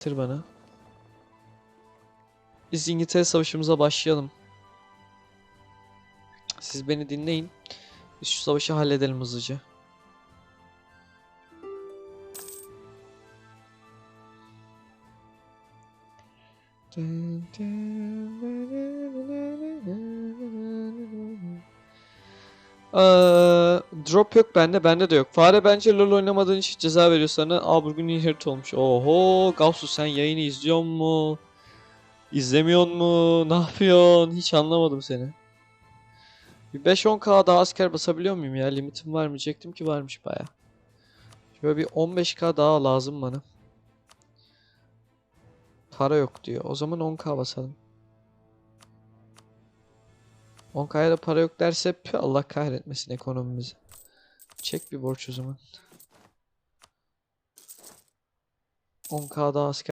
Getir bana. Biz İngiltere Savaşımıza başlayalım. Siz beni dinleyin. Biz şu savaşı halledelim hızlıca. Eee, drop yok bende, bende de yok. Fare bence LoL oynamadığın için ceza veriyor sana. Aa bugün inherit olmuş. Oho, Gausu sen yayını izliyor mu? İzlemiyor mu? Ne yapıyorsun? Hiç anlamadım seni. Bir 5-10k daha asker basabiliyor muyum ya? Limitim var mı? Diyecektim ki varmış baya. Şöyle bir 15k daha lazım bana. Para yok diyor. O zaman 10k basalım. 10k'ya da para yok derse pü, Allah kahretmesin ekonomimizi. Çek bir borç o zaman. 10k daha asker